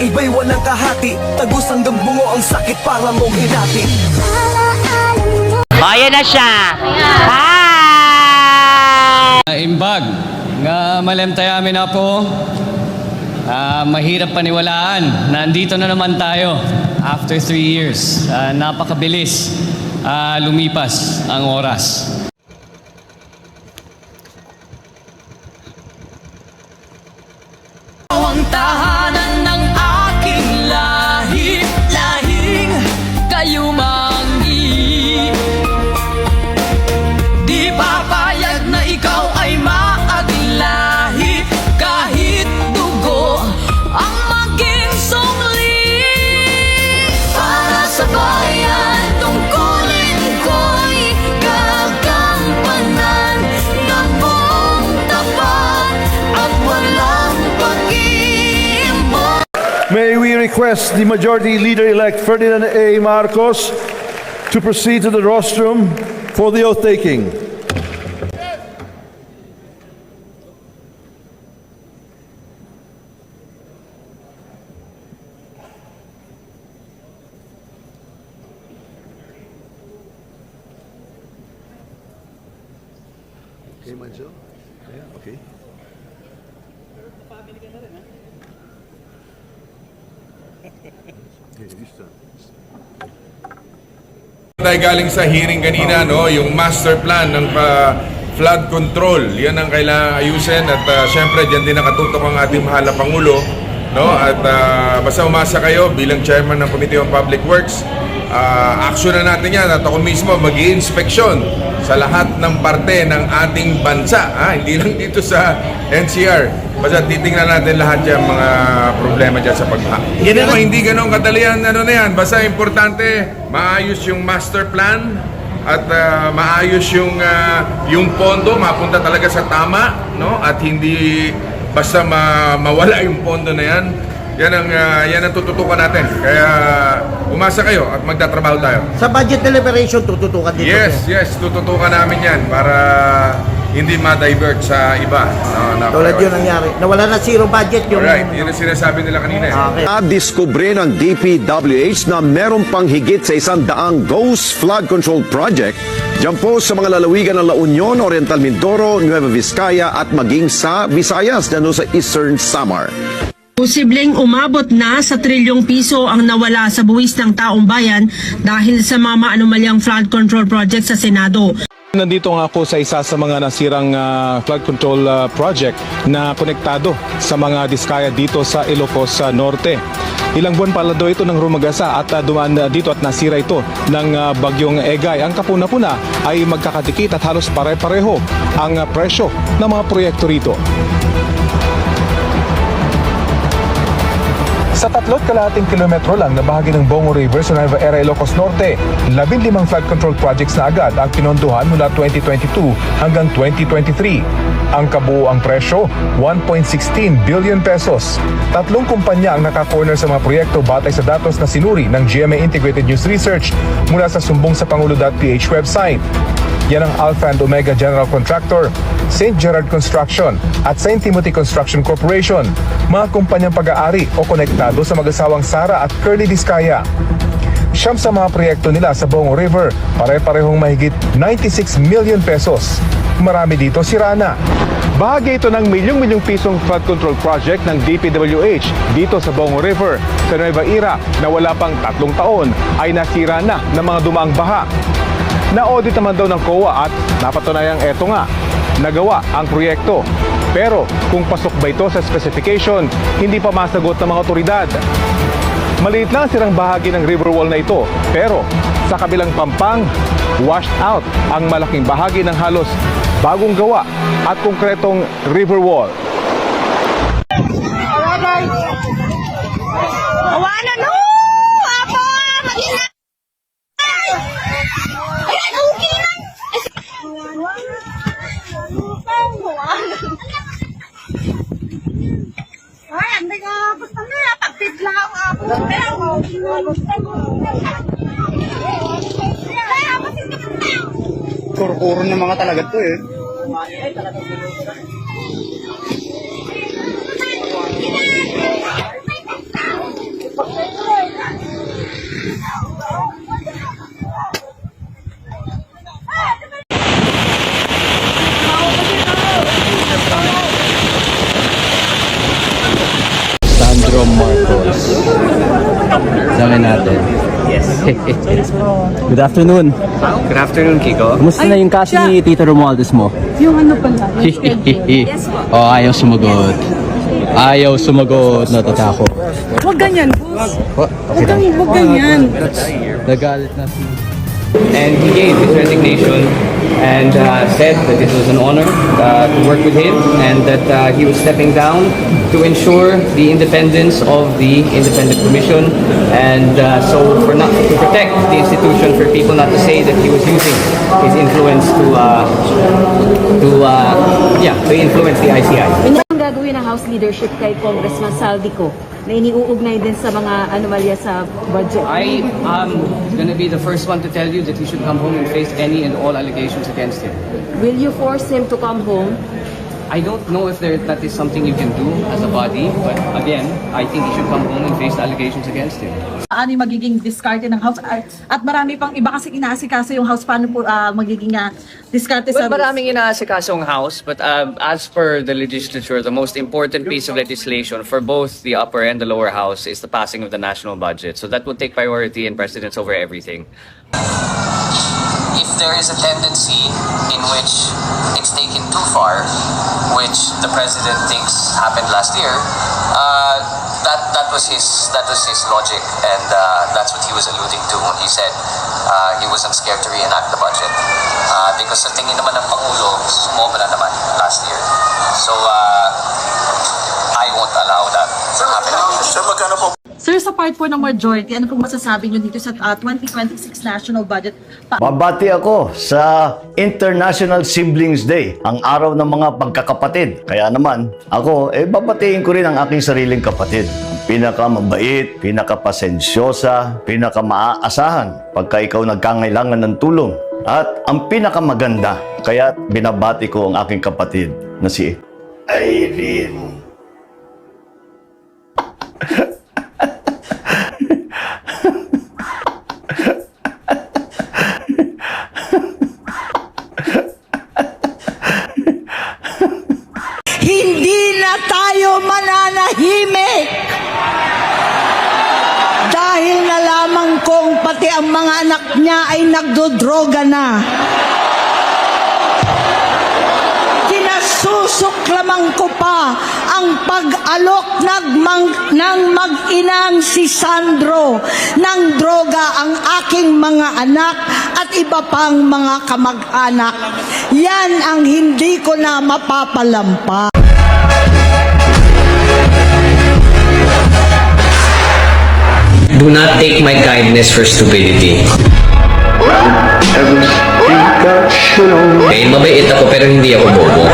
iba'y walang kahati Tagos hanggang bungo ang sakit para mong hinati O, ayan na siya. Hi! Imbag, nga malemtayamin na po. Ah, mahirap paniwalaan. Nandito na naman tayo after three years. Ah, napakabilis ah, lumipas ang oras. ang tahanan May we request the Majority Leader-elect Ferdinand A. Marcos to proceed to the rostrum for the oath-taking. Okay, Manjo? Yeah, okay. Tayo galing sa hearing kanina, no, yung master plan ng pa flood control. Yan ang kailangan ayusin at uh, syempre diyan din nakatutok ang ating mahal na pangulo, no? At ah, basta umasa kayo bilang chairman ng Committee on Public Works, uh, action na natin yan at ako mismo mag-inspeksyon sa lahat ng parte ng ating bansa, ha? hindi lang dito sa NCR. Basta titingnan natin lahat yung mga problema dyan sa. Hindi mo, hindi ganun kadali ang ano na yan. Basta importante, maayos yung master plan at ah, maayos yung ah, yung pondo, mapunta talaga sa tama, no? At hindi basta ma- mawala yung pondo na yan. Yan ang ah, yan ang tututukan natin. Kaya umasa kayo at magtatrabaho tayo. Sa budget deliberation, tututukan dito. Yes, yes, tututukan namin yan para hindi ma-divert sa iba. No, na Tulad yun nangyari. Nawala na zero budget yung... Alright, yun ang sinasabi nila kanina. eh. Okay. Nadiskubre ng DPWH na meron pang higit sa isang daang Ghost Flood Control Project dyan po sa mga lalawigan ng La Union, Oriental Mindoro, Nueva Vizcaya at maging sa Visayas dyan sa Eastern Samar. Posibleng umabot na sa trilyong piso ang nawala sa buwis ng taong bayan dahil sa mga anomalyang flood control project sa Senado. Nandito nga po sa isa sa mga nasirang ah, flood control ah, project na konektado sa mga diskaya dito sa Ilocos sa Norte. Ilang buwan pala daw ito ng rumagasa at ah, dumaan ah, dito at nasira ito ng ah, bagyong Egay. Ang kapuna-puna ay magkakatikit at halos pare-pareho ang ah, presyo ng mga proyekto rito. Sa tatlot kalahating kilometro lang na bahagi ng Bongo River sa Nueva Era, Ilocos Norte, 15 flood control projects na agad ang pinondohan mula 2022 hanggang 2023. Ang kabuoang presyo, 1.16 billion pesos. Tatlong kumpanya ang naka-corner sa mga proyekto batay sa datos na sinuri ng GMA Integrated News Research mula sa sumbong sa Pangulo.ph website. Yan ang Alpha and Omega General Contractor, St. Gerard Construction at St. Timothy Construction Corporation, mga kumpanyang pag-aari o konektado sa mag-asawang Sara at Curly Vizcaya. Siyam sa mga proyekto nila sa Bongo River, pare-parehong mahigit 96 million pesos. Marami dito si Rana. Bahagi ito ng milyong-milyong pisong flood control project ng DPWH dito sa Bongo River. Sa Nueva Ira na wala pang tatlong taon ay nasira na ng mga dumaang baha. Na-audit naman daw ng COA at napatunayang eto nga, nagawa ang proyekto. Pero kung pasok ba ito sa specification, hindi pa masagot ng mga otoridad. Maliit lang sirang bahagi ng river wall na ito, pero sa kabilang pampang, washed out ang malaking bahagi ng halos bagong gawa at konkretong river wall. Kurkuro ng mga talaga to eh. Sandro sabi natin. Yes. Good afternoon. Good afternoon, Kiko. Kumusta na yung cash ni Tito Romualdez mo? Yung ano pala, yung schedule. Yes po. oh, ayaw sumagot. Ayaw sumagot. Natatakot. Huwag ganyan, boss. Huwag ganyan, huwag ganyan. Nagalit na si... And he gave his resignation and uh, said that it was an honor uh, to work with him and that uh, he was stepping down to ensure the independence of the independent commission and uh, so for not to protect the institution for people not to say that he was using his influence to uh, to uh, yeah to influence the ICI. Gagawin ng House leadership kay Congressman Saldico na iniuugnay din sa mga anomalya sa budget? I am going to be the first one to tell you that he should come home and face any and all allegations against him. Will you force him to come home? I don't know if there, that is something you can do as a body, but again, I think he should come home and face the allegations against him. Ano yung magiging diskarte ng House? At, at marami pang iba kasi inaasikaso yung House. Paano po ah, magiging uh, diskarte sa... Well, maraming inaasikasong house, but um, as per the legislature, the most important piece of legislation for both the upper and the lower house is the passing of the national budget. So that would take priority and precedence over everything. There is a tendency in which it's taken too far, which the president thinks happened last year, uh, that that was his that was his logic, and uh, that's what he was alluding to when he said uh, he wasn't scared to reenact the budget uh, because sa tingin naman ng pangulo sumobra naman last year, so uh, I won't allow that to happen. Sir, sa part po ng majority, ano pong masasabi nyo dito sa ah, 2026 national budget? Pa- Babati ako sa International Siblings Day, ang araw ng mga pagkakapatid. Kaya naman, ako, eh, babatiin ko rin ang aking sariling kapatid. Pinakamabait, pinakapasensyosa, pinakamaaasahan pagka ikaw nagkangailangan ng tulong. At ang pinakamaganda, kaya binabati ko ang aking kapatid na si Irene. Hindi na tayo mananahimik! Dahil nalaman kong pati ang mga anak niya ay nagdodroga na. Kinasusuklaman ko pa ang pag-alok ng, ng mag-inang si Sandro ng droga ang aking mga anak at iba pang mga kamag-anak. Yan ang hindi ko na mapapalampa. Do not take my kindness for stupidity. Dahil mabait ako pero hindi ako bobo.